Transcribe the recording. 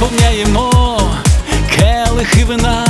Наповняємо келихи вина,